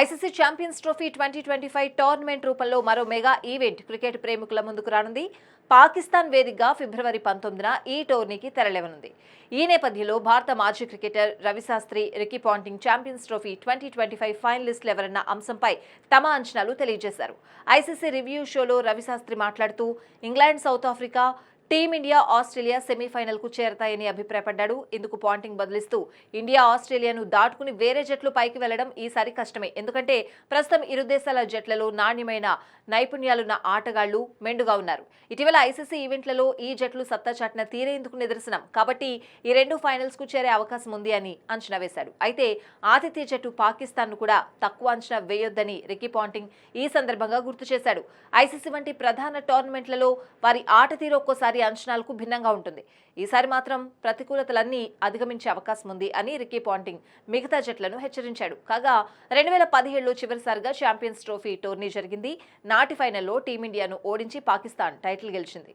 ICC champions trophy twenty twenty five tournament రూపంలో మరో mega event cricket ప్రేమికుల ముందుకు రానుంది. పాకిస్తాన్ వేదికగా ఫిబ్రవరి పంతొమ్మిదిన ఈ టోర్నీకి తెరలేవనుంది. ఈ నేపథ్యంలో భారత మాజీ cricketer Ravi Shastri Ricky Ponting champions trophy twenty twenty five ఫైనలిస్టులు ఎవరన్న అంశంపై తమ అంచనాలు తెలియజేశారు. ఐసీసీ రివ్యూ షోలో రవిశాస్త్రి మాట్లాడుతూ England south Africa team India Australia సెమీఫైనల్కు చేరతాయని అభిప్రాయపడ్డాడు. ఇందుకు పాయింటింగ్ బదిలిస్తూ ఇండియా ఆస్ట్రేలియాను దాటుకుని వేరే జట్లు పైకి వెళ్ళడం ఈసారి కష్టమే. ఎందుకంటే ప్రస్తుతం ఇరు దేశాల జట్లలో నాణ్యమైన నైపుణ్యాలున్న ఆటగాళ్ళు మెండుగా ఉన్నారు. ఇటీవల ఐసీసీ ఈవెంట్లలో ఈ జట్లు సత్తా చాటిన తీరేందుకు నిదర్శనం. కాబట్టి ఈ రెండు ఫైనల్స్కు చేరే అవకాశం ఉంది అని అంచనా వేశాడు. అయితే ఆతిథ్య జట్టు పాకిస్తాన్ను కూడా తక్కువ అంచనా వేయొద్దని రికీ పాంటింగ్ ఈ సందర్భంగా గుర్తు చేశాడు. ఐసీసీ వంటి ప్రధాన టోర్నమెంట్లలో వారి ఆట తీరు ఒక్కోసారి అంచనాలకు భిన్నంగా ఉంటుంది. ఈసారి మాత్రం ప్రతికూలతలన్నీ అధిగమించే అవకాశం ఉంది అని రికీ పాంటింగ్ మిగతా జట్లను హెచ్చరించాడు. కాగా రెండు వేల పదిహేడులో చివరిసారిగా ఛాంపియన్స్ ట్రోఫీ టోర్నీ జరిగింది. నాటి ఫైనల్లో టీమిండియాను ఓడించి పాకిస్తాన్ టైటిల్ గెలిచింది.